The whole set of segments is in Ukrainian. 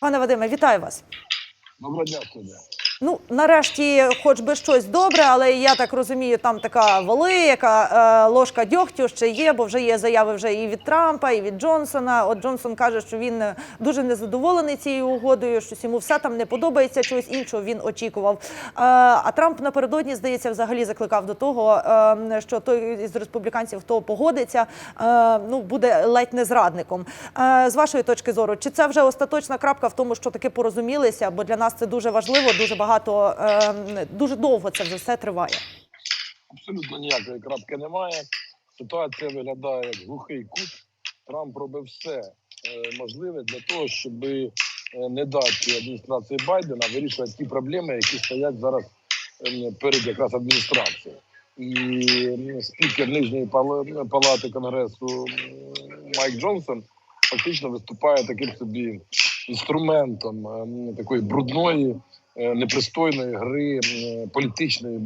Пане Вадиме, вітаю вас. Доброго дня. Ну, нарешті, хоч би щось добре, але я так розумію, там така велика е, ложка дьогтю ще є, бо вже є заяви вже і від Трампа, і від Джонсона. От Джонсон каже, що він е, дуже незадоволений цією угодою, щось йому все там не подобається, чогось іншого він очікував. Е, а Трамп напередодні, здається, взагалі закликав до того, е, що той із республіканців, хто погодиться, е, ну буде ледь не зрадником. Е, з вашої точки зору, чи це вже остаточна крапка в тому, що таки порозумілися? Бо для нас це дуже важливо, дуже багато, е, дуже довго це вже все триває. Абсолютно ніякої крапки немає. Ситуація виглядає як глухий кут. Трамп робив все е, можливе для того, щоб е, не дати адміністрації Байдена вирішувати ті проблеми, які стоять зараз е, перед якраз адміністрацією. І спікер нижньої пала- палати конгресу Майк Джонсон фактично виступає таким собі інструментом ем, такої брудної, непристойної гри, політичної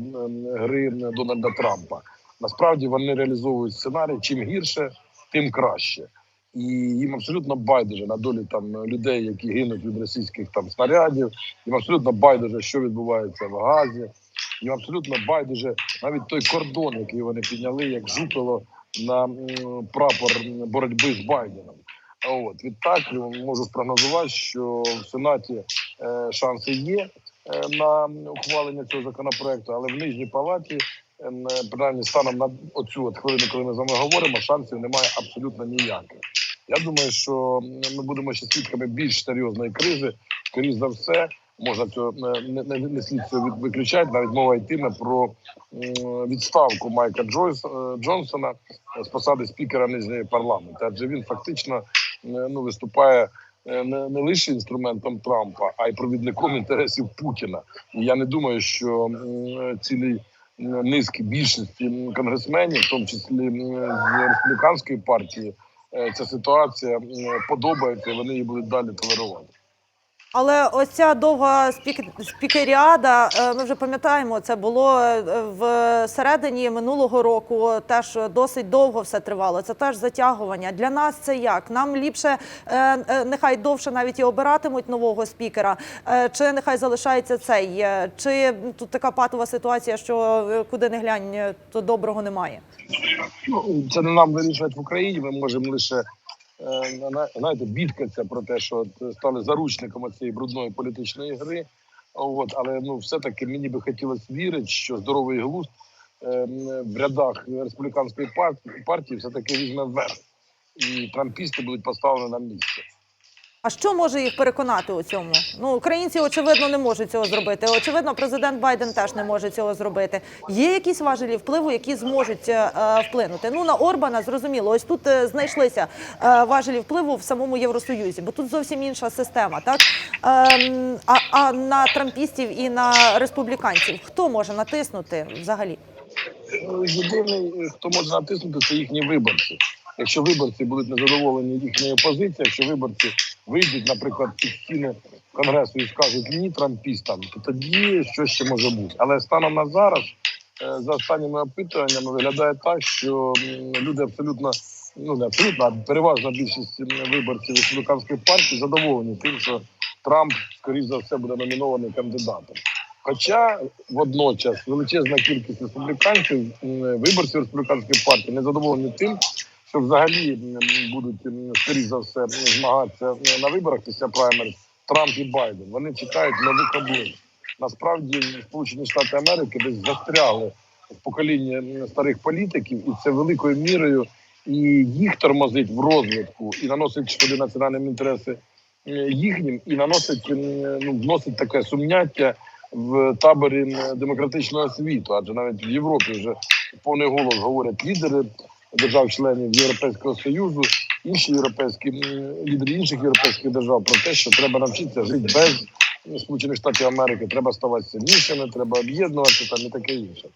гри Дональда Трампа. Насправді вони реалізовують сценарій чим гірше, тим краще. І їм абсолютно байдуже на долі там людей, які гинуть від російських там снарядів. Їм абсолютно байдуже, що відбувається в Газі. Їм абсолютно байдуже навіть той кордон, який вони підняли, як жупило на прапор боротьби з Байденом. От відтак можу спрогнозувати, що в сенаті е, шанси є е, на ухвалення цього законопроекту, але в нижній палаті, е, принаймні станом на оцю от хвилину, коли ми з вами говоримо, шансів немає абсолютно ніяких. Я думаю, що ми будемо ще свідками більш серйозної кризи. Скоріше за все, можна цього е, не, не, не слід цього виключати. Навіть мова йтиме про відставку Майка Джойс, е, Джонсона з посади спікера нижньої парламенту. Адже він фактично е, ну виступає е, не, не лише інструментом Трампа, а й провідником інтересів Путіна. І я не думаю, що цілі низки більшості конгресменів, в тому числі з республіканської партії, е, ця ситуація подобається, і вони її будуть далі толерувати. Але ось ця довга спік... спікеріада, е, ми вже пам'ятаємо, це було е, в середині минулого року. Теж досить довго все тривало. Це теж затягування. Для нас це як? Нам ліпше е, нехай довше навіть і обиратимуть нового спікера, чи нехай залишається цей, чи тут така патова ситуація, що куди не глянь, то доброго немає. Ну, це не нам вирішувати в Україні. Ми можемо лише знаєте, бідкаться про те, що стали заручниками цієї брудної політичної гри. От, але ну, все-таки мені би хотілося вірити, що здоровий глузд е, в рядах республіканської партії, партії все-таки візьме вверх. І трампісти будуть поставлені на місце. А що може їх переконати у цьому? Ну, українці очевидно не можуть цього зробити. Очевидно, президент Байден теж не може цього зробити. Є якісь важелі впливу, які зможуть е, е, вплинути. Ну на Орбана зрозуміло. Ось тут е, знайшлися е, важелі впливу в самому Євросоюзі, бо тут зовсім інша система. Так ем, а, а на трампістів і на республіканців хто може натиснути взагалі? Єдиний, хто може натиснути, це їхні виборці. Якщо виборці будуть незадоволені їхньою позицією, якщо виборці вийдуть, наприклад, під стіни конгресу і скажуть ні трампістам, то тоді що ще може бути. Але станом на зараз, е, за останніми опитуваннями, виглядає так, що люди абсолютно. Ну не абсолютно, а переважна більшість виборців республіканської партії задоволені тим, що Трамп, скоріш за все, буде номінований кандидатом. Хоча водночас величезна кількість республіканців, виборців республіканської партії, не задоволені тим, що взагалі будуть скоріш за все змагатися на виборах після праймерів Трамп і Байден. Вони чекають нових облич. Насправді Сполучені Штати Америки десь застрягли в поколінні старих політиків, і це великою мірою і їх тормозить в розвитку, і наносить шкоди національним інтереси їхнім, і наносить ну, вносить таке сумняття в таборі демократичного світу, адже навіть в Європі вже повний голос говорять лідери держав-членів Європейського союзу, інші європейські лідери інших європейських держав про те, що треба навчитися жити без Сполучених Штатів Америки, треба ставати сильнішими, треба об'єднуватися там і таке інше.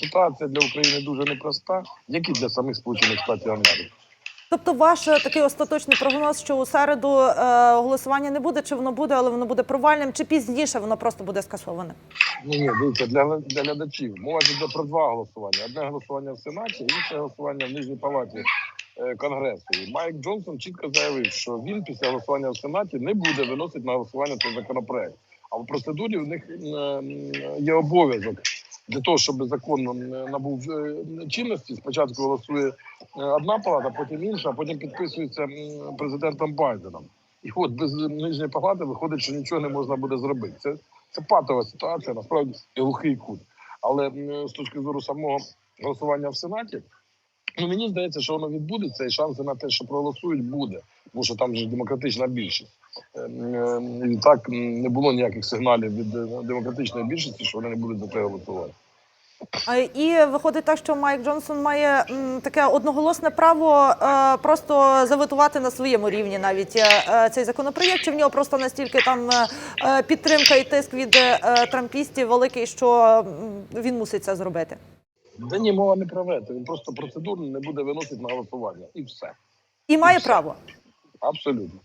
Ситуація для України дуже непроста, як і для самих Сполучених Штатів Америки. Тобто, ваш е, такий остаточний прогноз, що у середу е, голосування не буде, чи воно буде, але воно буде провальним, чи пізніше воно просто буде скасоване? Ні, ні, дивіться, для, для глядачів. Мова йде про два голосування: одне голосування в Сенаті, інше голосування в Нижній палаті е, конгресу. І Майк Джонсон чітко заявив, що він після голосування в Сенаті не буде виносити на голосування цей законопроект. А в процедурі в них е, є обов'язок для того, щоб закон м, набув е, чинності. Спочатку голосує е, одна палата, потім інша, а потім підписується президентом Байденом. І от без нижньої палати виходить, що нічого не можна буде зробити. Це, це патова ситуація, насправді глухий кут. Але з точки зору самого голосування в Сенаті, ну мені здається, що воно відбудеться, і шанси на те, що проголосують, буде, тому що там же демократична більшість. Ем, ем, І так не було ніяких сигналів від е, демократичної більшості, що вони не будуть за це голосувати. І виходить так, що Майк Джонсон має таке одноголосне право е, просто заветувати на своєму рівні навіть е, цей законопроєкт. Чи в нього просто настільки там підтримка і тиск від трампістів великий, що він мусить це зробити? Де ні, мова не про вето, він просто процедурно не буде виносити на голосування. І все. І має все. право. Абсолютно.